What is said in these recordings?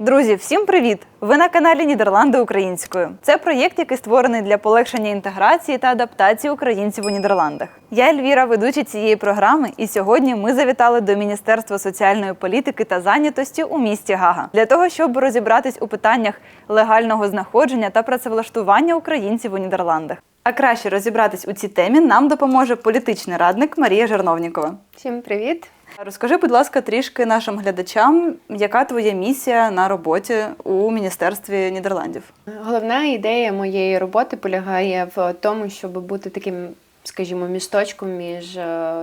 Друзі, всім привіт! Ви на каналі Нідерланди українською. Це проєкт, який створений для полегшення інтеграції та адаптації українців у Нідерландах. Я Ельвіра, ведуча цієї програми, і сьогодні ми завітали до Міністерства соціальної політики та зайнятості у місті Гага для того, щоб розібратись у питаннях легального знаходження та працевлаштування українців у Нідерландах. А краще розібратись у цій темі нам допоможе політичний радник Марія Жерновнікова. Всім привіт! Розкажи, будь ласка, трішки нашим глядачам, яка твоя місія на роботі у міністерстві Нідерландів? Головна ідея моєї роботи полягає в тому, щоб бути таким, скажімо, місточком між е,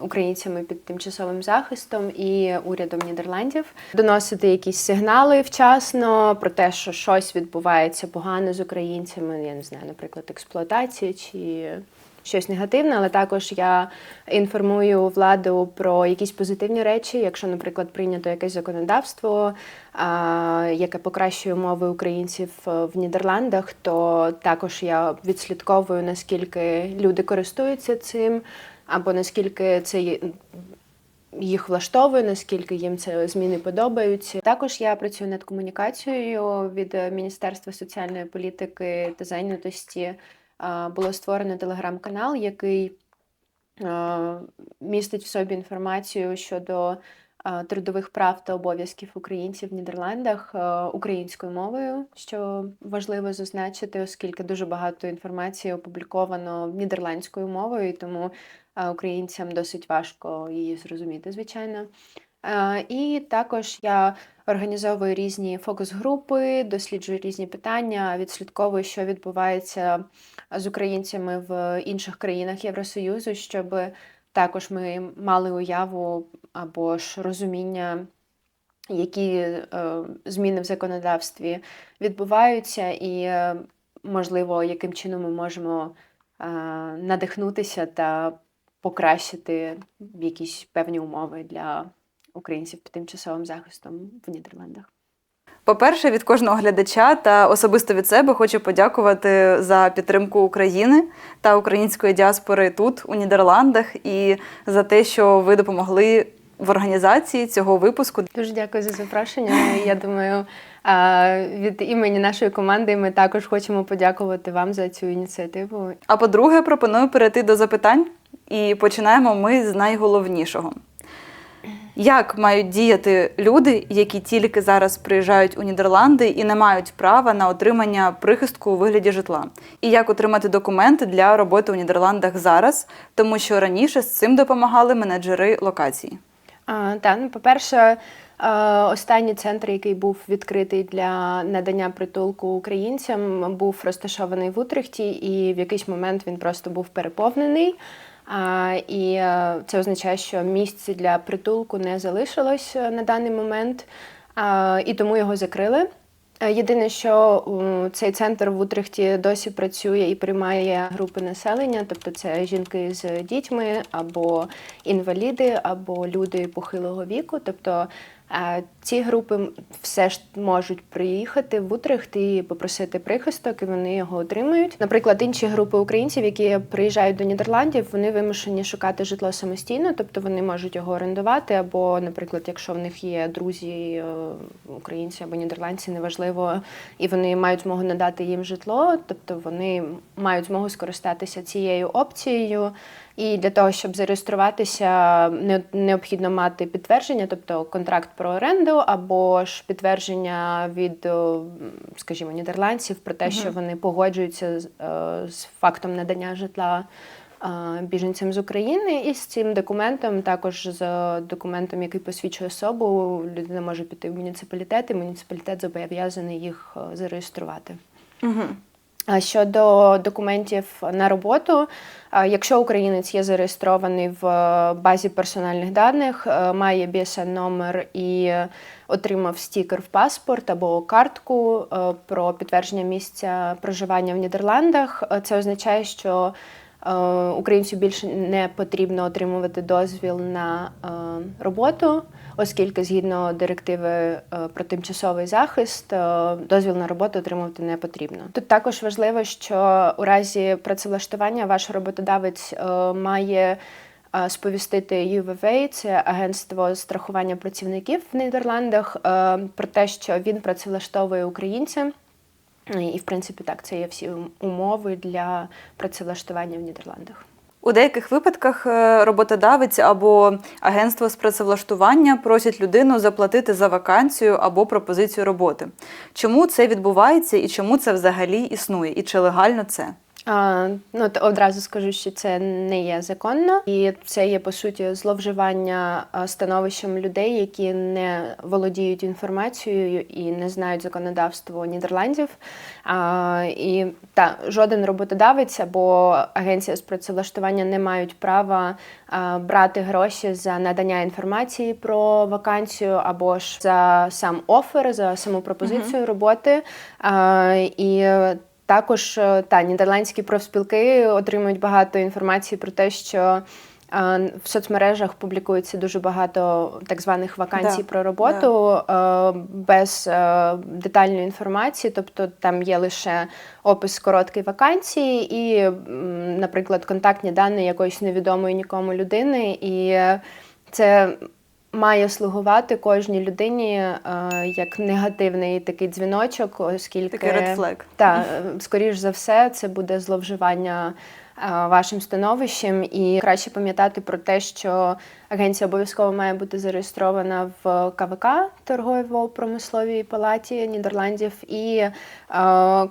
українцями під тимчасовим захистом і урядом Нідерландів, доносити якісь сигнали вчасно про те, що щось відбувається погано з українцями. Я не знаю, наприклад, експлуатація чи. Щось негативне, але також я інформую владу про якісь позитивні речі, якщо, наприклад, прийнято якесь законодавство, яке покращує умови українців е, в Нідерландах, то також я відслідковую наскільки люди користуються цим, або наскільки це їх влаштовує, наскільки їм це зміни подобаються. Також я працюю над комунікацією від Міністерства соціальної політики та зайнятості. Було створено телеграм-канал, який містить в собі інформацію щодо трудових прав та обов'язків українців в Нідерландах українською мовою, що важливо зазначити, оскільки дуже багато інформації опубліковано нідерландською мовою, і тому українцям досить важко її зрозуміти, звичайно. І також я організовую різні фокус-групи, досліджую різні питання, відслідковую, що відбувається з українцями в інших країнах Євросоюзу, щоб також ми мали уяву або ж розуміння, які е, зміни в законодавстві відбуваються, і, е, можливо, яким чином ми можемо е, надихнутися та покращити якісь певні умови для українців під тимчасовим захистом в Нідерландах. По-перше, від кожного глядача та особисто від себе хочу подякувати за підтримку України та української діаспори тут, у Нідерландах, і за те, що ви допомогли в організації цього випуску. Дуже дякую за запрошення. Я думаю, від імені нашої команди ми також хочемо подякувати вам за цю ініціативу. А по-друге, пропоную перейти до запитань, і починаємо ми з найголовнішого. Як мають діяти люди, які тільки зараз приїжджають у Нідерланди і не мають права на отримання прихистку у вигляді житла? І як отримати документи для роботи у Нідерландах зараз, тому що раніше з цим допомагали менеджери локації? Та, ну, по-перше, останній центр, який був відкритий для надання притулку українцям, був розташований в Утрехті, і в якийсь момент він просто був переповнений. І е, це означає, що місць для притулку не залишилось е, на даний момент, і тому його закрили. Е, Єдине, що цей центр в Утрехті досі працює і приймає групи населення, тобто це жінки з дітьми, або інваліди, або люди похилого віку. Тобто ці групи все ж можуть приїхати в Утрехт і попросити прихисток, і вони його отримують. Наприклад, інші групи українців, які приїжджають до Нідерландів, вони вимушені шукати житло самостійно, тобто вони можуть його орендувати, або, наприклад, якщо в них є друзі е, українці або нідерландці, неважливо, і вони мають змогу надати їм житло, тобто вони мають змогу скористатися цією опцією. І для того, щоб зареєструватися, необхідно мати підтвердження, тобто контракт про оренду, або ж підтвердження від, скажімо, нідерландців про те, що вони погоджуються з, е, фактом надання житла е, біженцям з України. І з цим документом, також з документом, який посвідчує особу, людина може піти в муніципалітет, і муніципалітет зобов'язаний їх е, зареєструвати. Угу. А щодо документів на роботу, якщо українець є зареєстрований в е, базі персональних даних, е, має bsn номер і отримав стікер в паспорт або картку е, про підтвердження місця проживання в Нідерландах, е, це означає, що е, українцю більше не потрібно отримувати дозвіл на е, роботу, оскільки згідно директиви е, про тимчасовий захист е, дозвіл на роботу отримувати не потрібно. Тут також важливо, що у разі працевлаштування ваш роботодавець е, має. е, сповістити UWV, це агентство страхування працівників в Нідерландах, е, про те, що він працевлаштовує українця. І, в принципі, так, це є всі умови для працевлаштування в Нідерландах. У деяких випадках е, роботодавець або агентство з працевлаштування просять людину заплатити за вакансію або пропозицію роботи. Чому це відбувається і чому це взагалі існує? І чи легально це? А, ну, то одразу скажу, що це не є законно, і це є по суті зловживання становищем людей, які не володіють інформацією і не знають законодавство Нідерландів. А, і та жоден роботодавець або агенція з працевлаштування не мають права а, брати гроші за надання інформації про вакансію або ж за сам офер, за саму пропозицію роботи. А, і також е, та нідерландські профспілки отримують багато інформації про те, що е, в соцмережах публікується дуже багато так званих вакансій Да, про роботу е, без детальної інформації, тобто там є лише опис короткої вакансії і, наприклад, контактні дані якоїсь невідомої нікому людини. І це має слугувати кожній людині е, як негативний такий дзвіночок, оскільки Такий red flag. та скоріш за все, це буде зловживання е, вашим становищем, і краще пам'ятати про те, що агенція обов'язково має бути зареєстрована в КВК торгово-промисловій палаті Нідерландів. І е,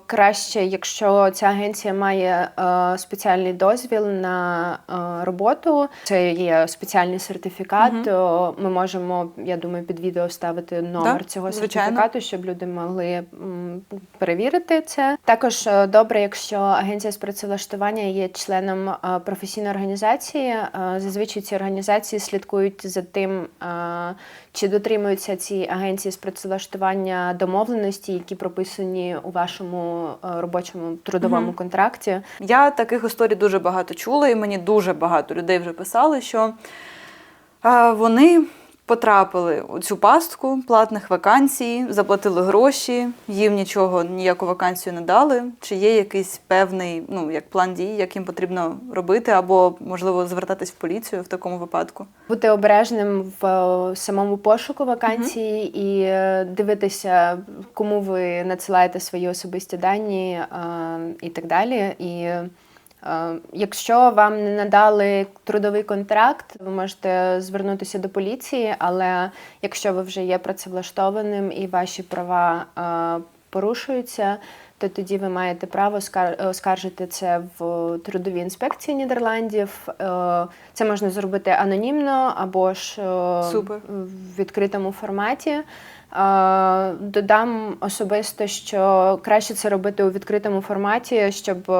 краще, якщо ця агенція має е, спеціальний дозвіл на е, роботу, це є спеціальний сертифікат. Мгм. то Ми можемо, я думаю, під відео ставити номер Да, цього звичайно. сертифікату, щоб люди могли м, перевірити це. Також е, добре, якщо агенція з працевлаштування є членом е, професійної організації. Е, Зазвичай ці організації слідкують за тим, е, чи дотримуються ці агенції з працевлаштування домовленості, які прописані у вашому е, робочому трудовому Мгм. контракті. Я таких історій дуже багато чула, і мені дуже багато людей вже писали, що е, вони потрапили у цю пастку платних вакансій, заплатили гроші, їм нічого, ніяку вакансію не дали. Чи є якийсь певний ну, як план дій, як їм потрібно робити, або, можливо, звертатись в поліцію в такому випадку? Бути обережним в е, самому пошуку вакансії і е, дивитися, кому ви надсилаєте свої особисті дані е, і так далі. І якщо вам не надали трудовий контракт, ви можете звернутися до поліції, але якщо ви вже є працевлаштованим і ваші права е, порушуються, то тоді ви маєте право оскаржити це в трудовій інспекції Нідерландів. Е, Це можна зробити анонімно або ж е, Супер. в відкритому форматі. Е, Додам особисто, що краще це робити у відкритому форматі, щоб.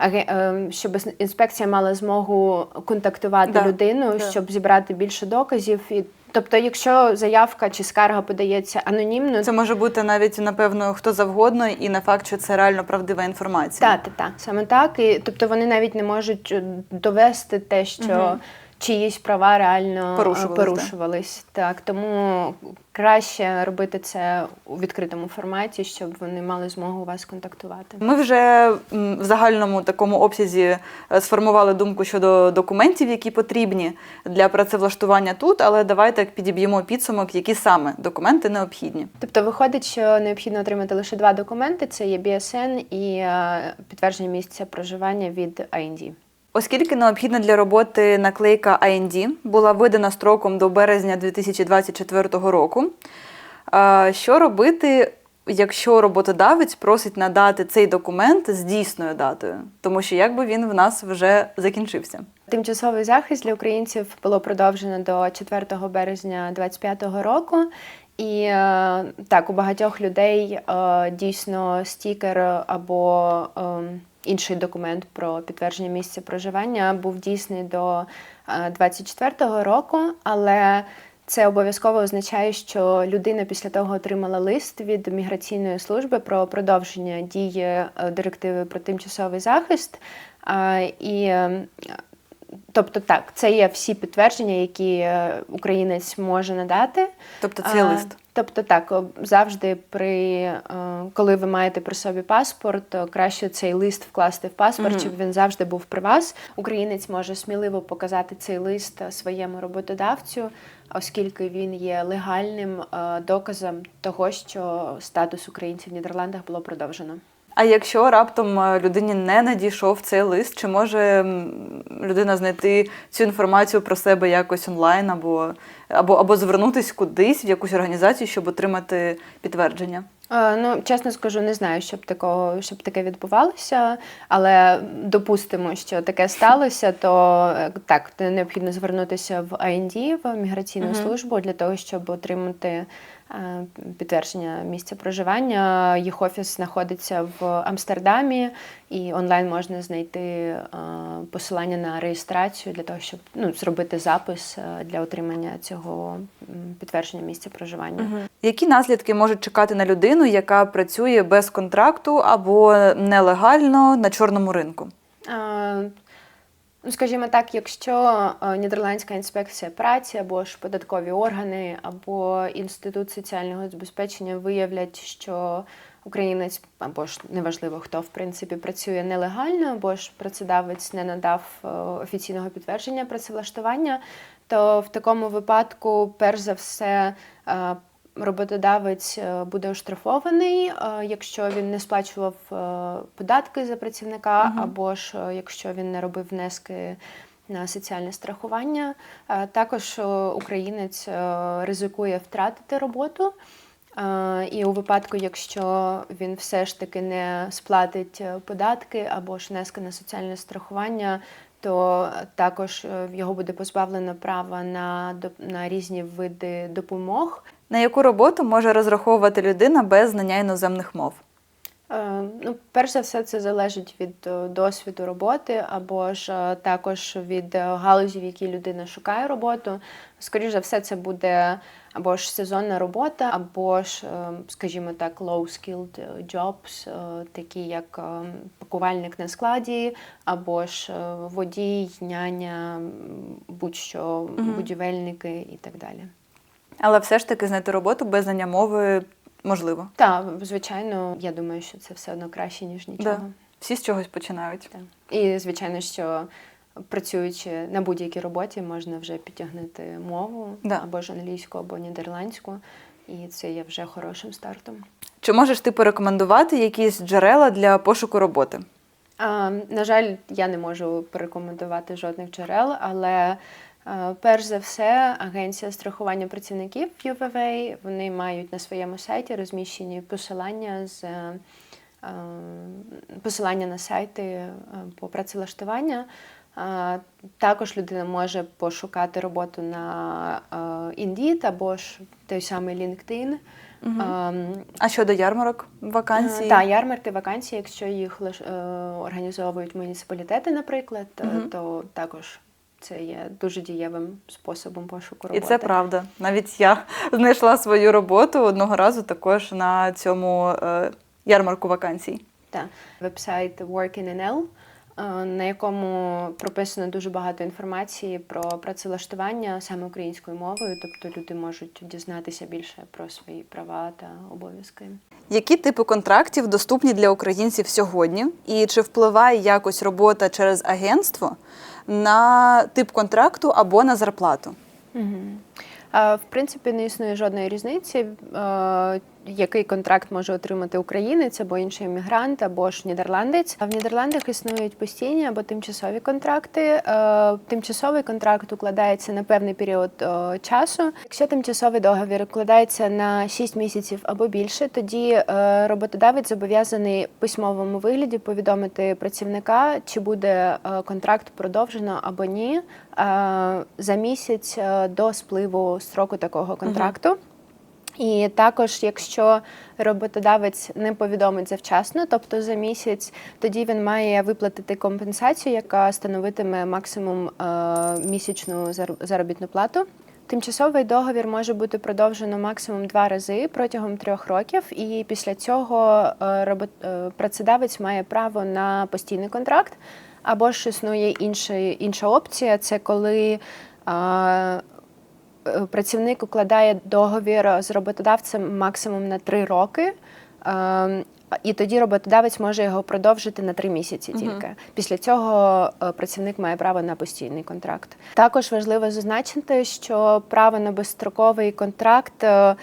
Е, е, Щоб інспекція мала змогу контактувати Да, людину, да. щоб зібрати більше доказів. І, тобто, якщо заявка чи скарга подається анонімно, Це може бути навіть, напевно, хто завгодно, і на факт, що це реально правдива інформація. Так, так, так. Саме так. І, тобто вони навіть не можуть е, довести те, що Мгм. Чиїсь права реально е, Порушувались, порушувались. Так, тому краще робити це у відкритому форматі, щоб вони мали змогу вас контактувати. Ми вже в загальному такому обсязі е, сформували думку щодо документів, які потрібні для працевлаштування тут, але давайте підіб'ємо підсумок, які саме документи необхідні. Тобто виходить, що необхідно отримати лише два документи: це є BSN і е, підтвердження місця проживання від IND. Оскільки необхідна для роботи наклейка IND була видана строком до березня 2024 року. Що робити, якщо роботодавець просить надати цей документ з дійсною датою, тому що якби він в нас вже закінчився? Тимчасовий захист для українців було продовжено до 4 березня 2025 року. І е, так, у багатьох людей е, дійсно стікер або е, інший документ про підтвердження місця проживання був дійсний до 24 року, але це обов'язково означає, що людина після того отримала лист від міграційної служби про продовження дії е, директиви про тимчасовий захист. І е, тобто, так, це є всі підтвердження, які е, українець може надати. Тобто цей А, лист. Тобто, так, завжди при е, коли ви маєте при собі паспорт, то краще цей лист вкласти в паспорт, Мгм. щоб він завжди був при вас. Українець може сміливо показати цей лист е, своєму роботодавцю, оскільки він є легальним доказом того, що статус українців в Нідерландах було продовжено. А якщо раптом е, людині не надійшов цей лист, чи може людина знайти цю інформацію про себе якось онлайн або, або, або звернутися кудись в якусь організацію, щоб отримати підтвердження? Е, Ну, чесно скажу, не знаю, щоб такого, щоб таке відбувалося, але допустимо, що таке сталося, то е, так, необхідно звернутися в АНД, в міграційну Мгм. службу для того, щоб отримати підтвердження місця проживання. Їх офіс знаходиться в Амстердамі, і онлайн можна знайти е, посилання на реєстрацію для того, щоб ну, зробити запис е, для отримання цього підтвердження місця проживання. Які наслідки можуть чекати на людину, яка працює без контракту або нелегально на чорному ринку? Ну, скажімо так, якщо е, Нідерландська інспекція праці або ж податкові органи, або інститут соціального забезпечення виявлять, що українець або ж неважливо хто в принципі працює нелегально, або ж працедавець не надав е, офіційного підтвердження працевлаштування, то в такому випадку, перш за все, е, роботодавець е, буде оштрафований, е, якщо він не сплачував е, податки за працівника, Мгм. або ж якщо він не робив внески на соціальне страхування. Також українець ризикує втратити роботу. І у випадку, якщо він все ж таки не сплатить податки або ж внески на соціальне страхування, то також його буде позбавлено права на, на різні види допомог. На яку роботу може розраховувати людина без знання іноземних мов? Е, Ну, перш за все, це залежить від е, досвіду роботи, або ж е, також від е, галузі, в якій людина шукає роботу. Скоріше за все, це буде або ж сезонна робота, або ж, е, скажімо так, low-skilled jobs, е, такі як е, пакувальник на складі, або ж е, водій, няня, будь-що, будівельники і так далі. Але все ж таки знайти роботу без знання мови можливо. Так, звичайно, я думаю, що це все одно краще, ніж нічого. Да. Всі з чогось починають. Так. І звичайно, що працюючи на будь-якій роботі, можна вже підтягнути мову Да. або ж англійську, або нідерландську, і це є вже хорошим стартом. Чи можеш ти порекомендувати якісь джерела для пошуку роботи? А, на жаль, я не можу порекомендувати жодних джерел, але перш за все, агенція страхування працівників UVA, вони мають на своєму сайті розміщені посилання з е, посилання на сайти е, по працевлаштування. Е, Також людина може пошукати роботу на е, Indeed або ж той самий LinkedIn. Ем, А щодо ярмарок вакансій? так, ярмарки, вакансії, якщо їх е, організовують муніципалітети, наприклад, е, Мгм. то також це є дуже дієвим способом пошуку І це правда. Навіть я знайшла свою роботу одного разу також на цьому е, ярмарку вакансій. Так. Вебсайт Work.nl, е, на якому прописано дуже багато інформації про працевлаштування саме українською мовою, тобто люди можуть дізнатися більше про свої права та обов'язки. Які типи контрактів доступні для українців сьогодні? І чи впливає якось робота через агентство на тип контракту або на зарплату? Угу. В принципі, не існує жодної різниці, е, який контракт може отримати українець або інший іммігрант, або ж нідерландець. В Нідерландах існують постійні або тимчасові контракти. Е, Тимчасовий контракт укладається на певний період е, часу. Якщо тимчасовий договір укладається на 6 місяців або більше, тоді роботодавець зобов'язаний письмовому вигляді повідомити працівника, чи буде контракт продовжено або ні за місяць е, до спливу строку такого контракту. І також, якщо роботодавець не повідомить завчасно, тобто за місяць, тоді він має виплатити компенсацію, яка становитиме максимум е, місячну заробітну плату. Тимчасовий договір може бути продовжено максимум два рази протягом трьох років, і після цього е, е, працедавець має право на постійний контракт. Або ж існує інша, інша опція це коли а, е, працівник укладає договір з роботодавцем максимум на три роки. Ем, І тоді роботодавець може його продовжити на три місяці тільки. Після цього е, працівник має право на постійний контракт. Також важливо зазначити, що право на безстроковий контракт е,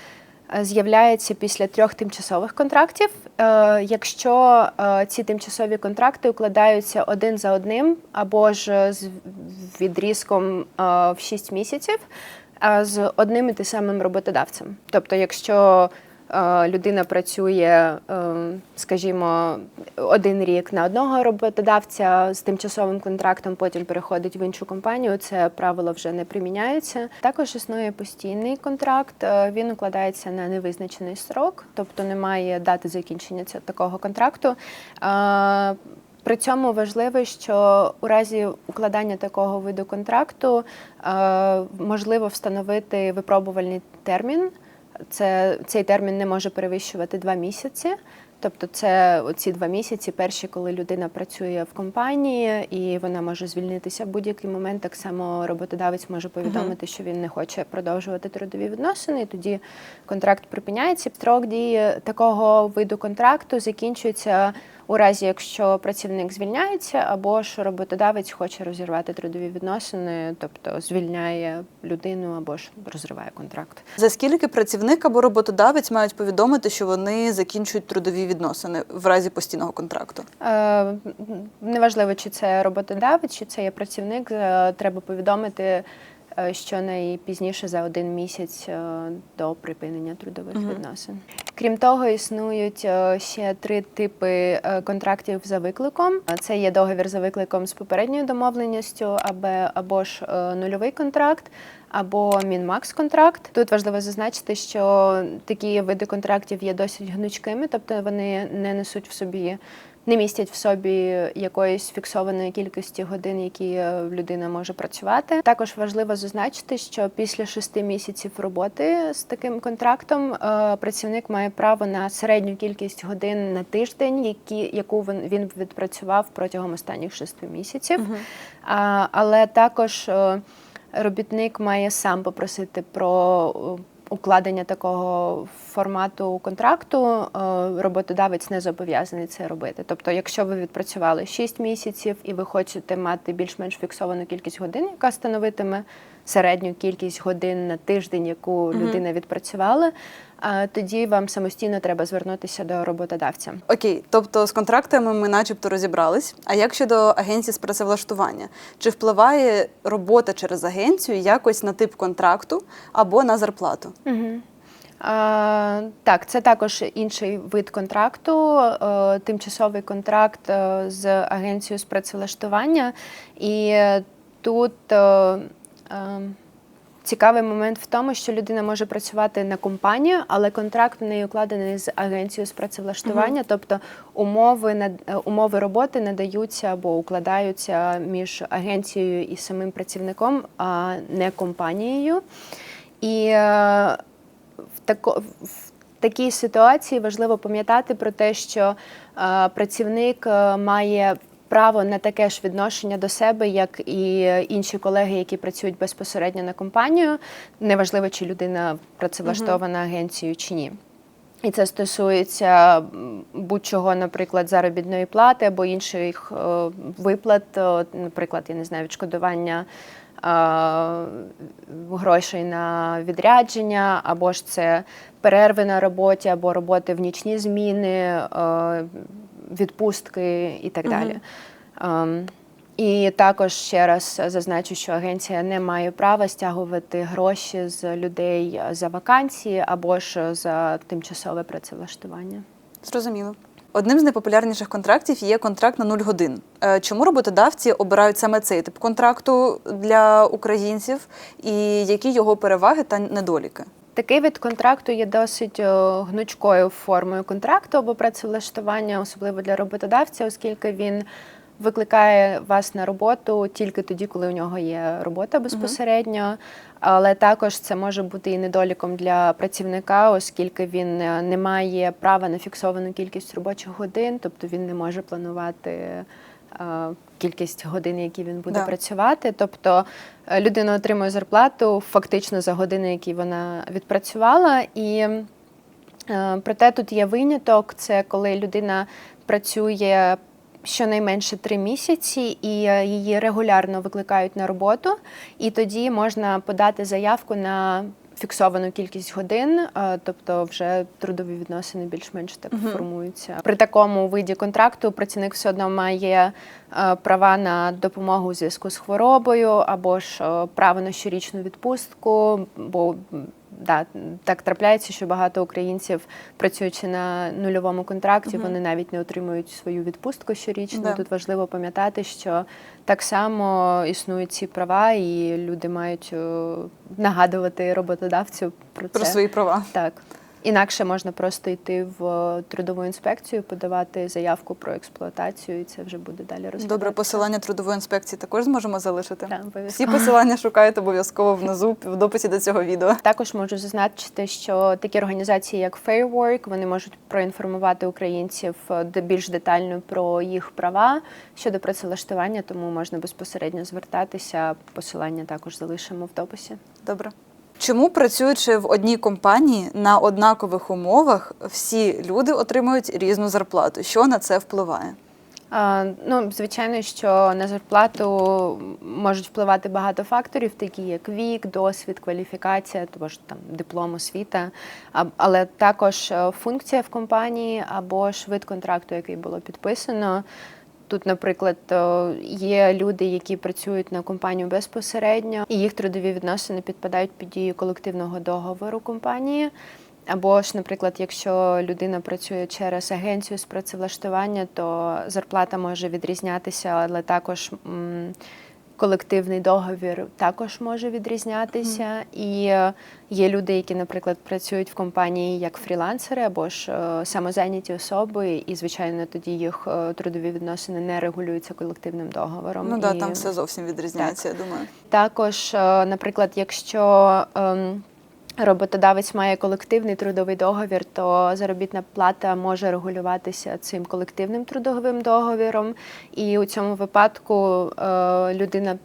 з'являється після трьох тимчасових контрактів. Е, Якщо е, ці тимчасові контракти укладаються один за одним або ж з відрізком е, в 6 місяців з одним і тим самим роботодавцем. Тобто, якщо е, людина працює, е, скажімо, один рік на одного роботодавця з тимчасовим контрактом, потім переходить в іншу компанію, це правило вже не приміняється. Також існує постійний контракт. е, Він укладається на невизначений срок, тобто немає дати закінчення такого контракту. Е, при цьому важливо, що у разі укладання такого виду контракту е, можливо встановити випробувальний термін. Це, цей термін не може перевищувати два місяці. Тобто, це ці два місяці, перші, коли людина працює в компанії і вона може звільнитися в будь-який момент. Так само роботодавець може повідомити, що він не хоче продовжувати трудові відносини. І тоді контракт припиняється. Строк дії такого виду контракту закінчується у разі, якщо працівник звільняється, або ж роботодавець хоче розірвати трудові відносини, тобто звільняє людину або ж розриває контракт. За скільки працівник або роботодавець мають повідомити, що вони закінчують трудові відносини в разі постійного контракту? Е, Неважливо, чи це роботодавець, чи це є працівник, е, треба повідомити е, що найпізніше за один місяць е, до припинення трудових Мгм. відносин. Крім того, існують е, ще три типи контрактів за викликом. Це є договір за викликом з попередньою домовленістю, або, або ж нульовий контракт. Або мінмакс контракт. Тут важливо зазначити, що такі види контрактів є досить гнучкими, тобто вони не несуть в собі, не містять в собі якоїсь фіксованої кількості годин, які е, людина може працювати. Також важливо зазначити, що після шести місяців роботи з таким контрактом е, працівник має право на середню кількість годин на тиждень, які, яку він, він відпрацював протягом останніх шести місяців. А, але також е, робітник має сам попросити про укладення такого формату контракту. Е, Роботодавець не зобов'язаний це робити. Тобто, якщо ви відпрацювали 6 місяців і ви хочете мати більш-менш фіксовану кількість годин, яка становитиме середню кількість годин на тиждень, яку людина відпрацювала, а тоді вам самостійно треба звернутися до роботодавця. Окей, тобто з контрактами ми начебто розібрались. А як щодо агенції з працевлаштування? Чи впливає робота через агенцію якось на тип контракту або на зарплату? Угу. А, так, це також інший вид контракту, е, тимчасовий контракт е, з агенцією з працевлаштування. І тут е, цікавий момент в тому, що людина може працювати на компанію, але контракт в неї укладений з агенцією з працевлаштування, тобто умови, над- е, умови роботи надаються або укладаються між агенцією і самим працівником, а не компанією. І е, в, тако, в такій ситуації важливо пам'ятати про те, що е, працівник має право на таке ж відношення до себе, як і інші колеги, які працюють безпосередньо на компанію. Неважливо, чи людина працевлаштована агенцією чи ні. І це стосується будь-чого, наприклад, заробітної плати або інших е, виплат, е, наприклад, я не знаю, відшкодування е, грошей на відрядження, або ж це перерви на роботі, або роботи в нічні зміни, е, відпустки і так далі. Ем, і також ще раз зазначу, що агенція не має права стягувати гроші з людей за вакансії або ж за тимчасове працевлаштування. Зрозуміло. Одним з найпопулярніших контрактів є контракт на 0 годин. Е, Чому роботодавці обирають саме цей тип контракту для українців, і які його переваги та недоліки? Такий вид контракту є досить гнучкою формою контракту або працевлаштування, особливо для роботодавця, оскільки він викликає вас на роботу тільки тоді, коли у нього є робота безпосередньо. Але також це може бути і недоліком для працівника, оскільки він е, не має права на фіксовану кількість робочих годин, тобто він не може планувати е, кількість годин, які він буде Да. працювати. Тобто е, людина отримує зарплату фактично за години, які вона відпрацювала. І е, проте тут є виняток: це коли людина працює. Щонайменше три місяці, і е, її регулярно викликають на роботу, і тоді можна подати заявку на фіксовану кількість годин, е, тобто вже трудові відносини більш-менш так угу. формуються. При такому виді контракту працівник все одно має е, права на допомогу у зв'язку з хворобою або ж е, право на щорічну відпустку. Бо да, так трапляється, що багато українців, працюючи на нульовому контракті, угу. вони навіть не отримують свою відпустку щорічно. Да. Тут важливо пам'ятати, що так само існують ці права, і люди мають е, нагадувати роботодавцю про, Про це. свої права. Так. Інакше можна просто йти в е, трудову інспекцію, подавати заявку про експлуатацію, і це вже буде далі розглядатися. Добре, посилання трудової інспекції також зможемо залишити. Так, Всі посилання шукайте обов'язково внизу в дописі до цього відео. Також можу зазначити, що такі організації, як Fair Work, вони можуть проінформувати українців е, більш детально про їх права щодо працевлаштування, тому можна безпосередньо звертатися. Посилання також залишимо в дописі. Добре. Чому працюючи в одній компанії на однакових умовах, всі люди отримують різну зарплату? Що на це впливає? А, ну, звичайно, що на зарплату можуть впливати багато факторів, такі як вік, досвід, кваліфікація, або ж там диплом освіта, а- але також е, функція в компанії або ж вид контракту, який було підписано. Тут, наприклад, е, є люди, які працюють на компанію безпосередньо, і їх трудові відносини підпадають під дію колективного договору компанії. Або ж, наприклад, якщо людина працює через агенцію з працевлаштування, то зарплата може відрізнятися, але також колективний договір також може відрізнятися. І е, є люди, які, наприклад, працюють в компанії як фрілансери або ж е, самозайняті особи, і звичайно тоді їх е, трудові відносини не регулюються колективним договором. Ну так, І- там все зовсім відрізняється, я думаю. також, наприклад, якщо ем, роботодавець має колективний трудовий договір, то заробітна плата може регулюватися цим колективним трудовим договіром. І у цьому випадку е, людина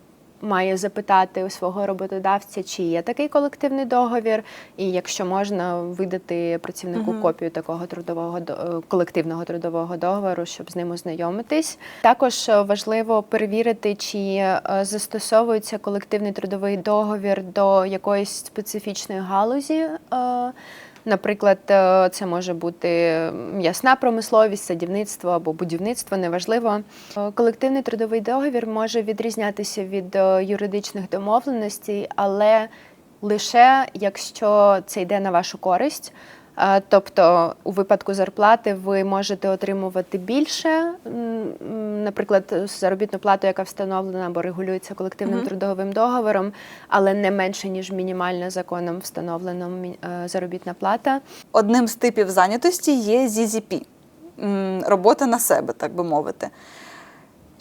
має запитати у свого роботодавця, чи є такий колективний договір, і якщо можна, видати працівнику Мгм. копію такого трудового до- е, колективного трудового договору, щоб з ним ознайомитись. Також е, важливо перевірити, чи е, застосовується колективний трудовий договір до якоїсь специфічної галузі. Наприклад, е, це може бути м'ясна промисловість, садівництво або будівництво, неважливо. Е, Колективний трудовий договір може відрізнятися від е, юридичних домовленостей, але лише якщо це йде на вашу користь. Тобто, у випадку зарплати ви можете отримувати більше, наприклад, заробітну плату, яка встановлена або регулюється колективним Мгм. трудовим договором, але не менше ніж мінімальна законом встановлена е, заробітна плата. Одним з типів зайнятості є ZZP – робота на себе, так би мовити.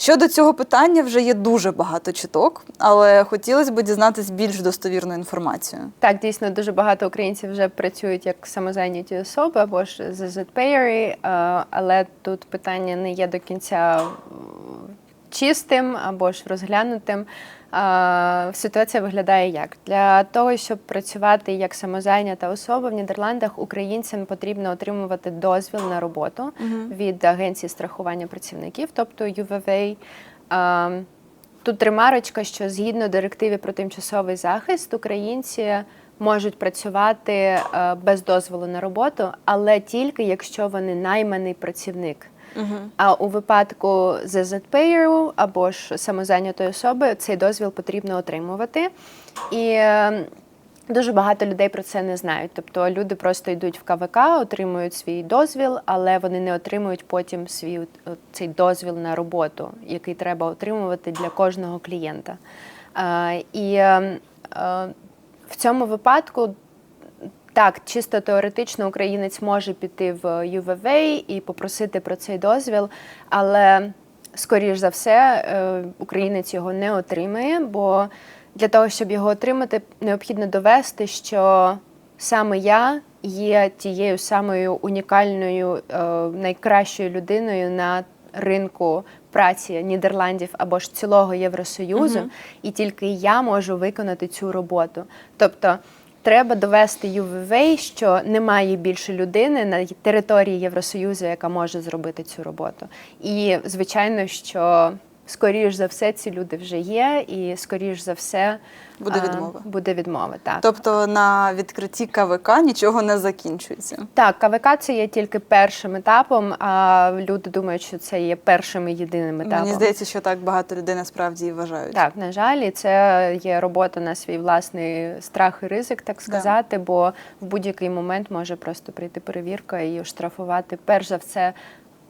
Щодо цього питання вже є дуже багато чуток, але хотілося б дізнатися більш достовірну інформацію. Так, дійсно, дуже багато українців вже працюють як самозайняті особи або ж ZZPayeri, е, але тут питання не є до кінця чистим або ж розглянутим. Ситуація виглядає як для того, щоб працювати як самозайнята особа в Нідерландах, українцям потрібно отримувати дозвіл на роботу від агенції страхування працівників, тобто UVA. Е, Тут ремарочка, що згідно директиви про тимчасовий захист, українці можуть працювати без дозволу на роботу, але тільки якщо вони найманий працівник. А у випадку ZZPayerу або ж самозайнятої особи цей дозвіл потрібно отримувати. І е, дуже багато людей про це не знають. Тобто люди просто йдуть в КВК, отримують свій дозвіл, але вони не отримують потім свій цей дозвіл на роботу, який треба отримувати для кожного клієнта. Е, І е, е, в цьому випадку так, чисто теоретично українець може піти в UVA і попросити про цей дозвіл, але скоріш за все е, українець його не отримає, бо для того, щоб його отримати, необхідно довести, що саме я є тією самою унікальною, е, найкращою людиною на ринку праці Нідерландів або ж цілого Євросоюзу, і тільки я можу виконати цю роботу. Тобто. Треба довести ЮВВ, що немає більше людини на території Євросоюзу, яка може зробити цю роботу. І звичайно, що скоріш за все ці люди вже є, і скоріш за все Буде а, відмова. Буде відмова, так. Тобто на відкритті КВК нічого не закінчується. Так, КВК це є тільки першим етапом, а люди думають, що це є першим і єдиним етапом. Мені здається, що так багато людей насправді і вважають. Так, на жаль, і це є робота на свій власний страх і ризик, так сказати, бо в будь-який момент може просто прийти перевірка і оштрафувати перш за все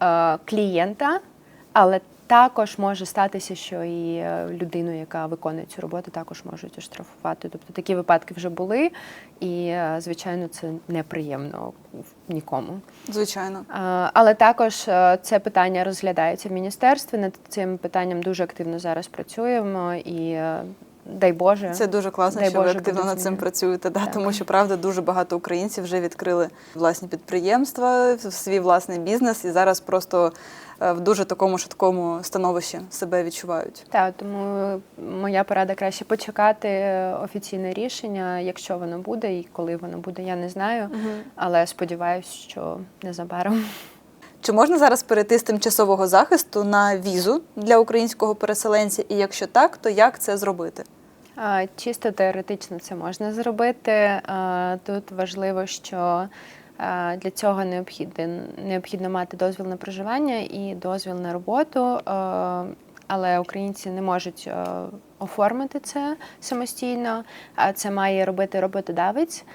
е, клієнта, але також може статися, що і е, людину, яка виконує цю роботу, також можуть оштрафувати. Тобто такі випадки вже були, і е, звичайно, це неприємно нікому. Звичайно. Але також е, це питання розглядається в міністерстві. Над цим питанням дуже активно зараз працюємо і дай Боже. Це дуже класно, Дай що ви активно над цим працюєте. Да, Так. тому що правда дуже багато українців вже відкрили власні підприємства, свій власний бізнес, і зараз просто е, в дуже такому швидкому становищі себе відчувають. Так, тому моя порада краще почекати е, офіційне рішення, якщо воно буде, і коли воно буде, я не знаю. Але сподіваюся, що незабаром. Чи можна зараз перейти з тимчасового захисту на візу для українського переселенця? І якщо так, то як це зробити? Чисто теоретично це можна зробити. Тут важливо, що для цього необхідно, необхідно мати дозвіл на проживання і дозвіл на роботу. Але українці не можуть оформити це самостійно, а це має робити роботодавець.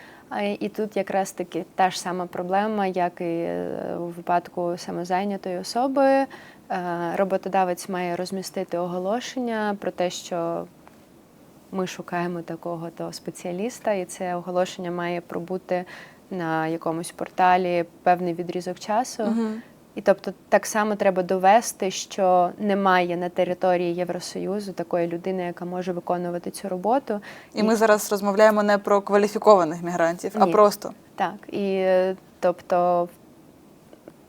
І тут якраз таки та ж сама проблема, як і е, у випадку самозайнятої особи. Е, Роботодавець має розмістити оголошення про те, що ми шукаємо такого то спеціаліста, і це оголошення має пробути на якомусь порталі певний відрізок часу. І тобто так само треба довести, що немає на території Євросоюзу такої людини, яка може виконувати цю роботу. І ми зараз розмовляємо не про кваліфікованих мігрантів, а просто Так, і тобто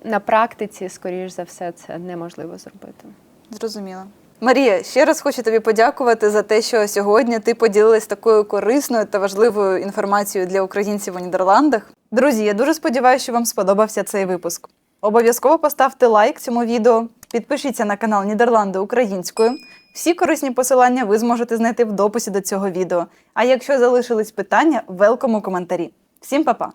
на практиці, скоріш за все, це неможливо зробити. Зрозуміло. Марія, ще раз хочу тобі подякувати за те, що сьогодні ти поділилась такою корисною та важливою інформацією для українців у Нідерландах. Друзі, я дуже сподіваюся, що вам сподобався цей випуск. Обов'язково поставте лайк цьому відео, підпишіться на канал Нідерланди українською. Всі корисні посилання ви зможете знайти в дописі до цього відео. А якщо залишились питання, велком у коментарі. Всім па-па!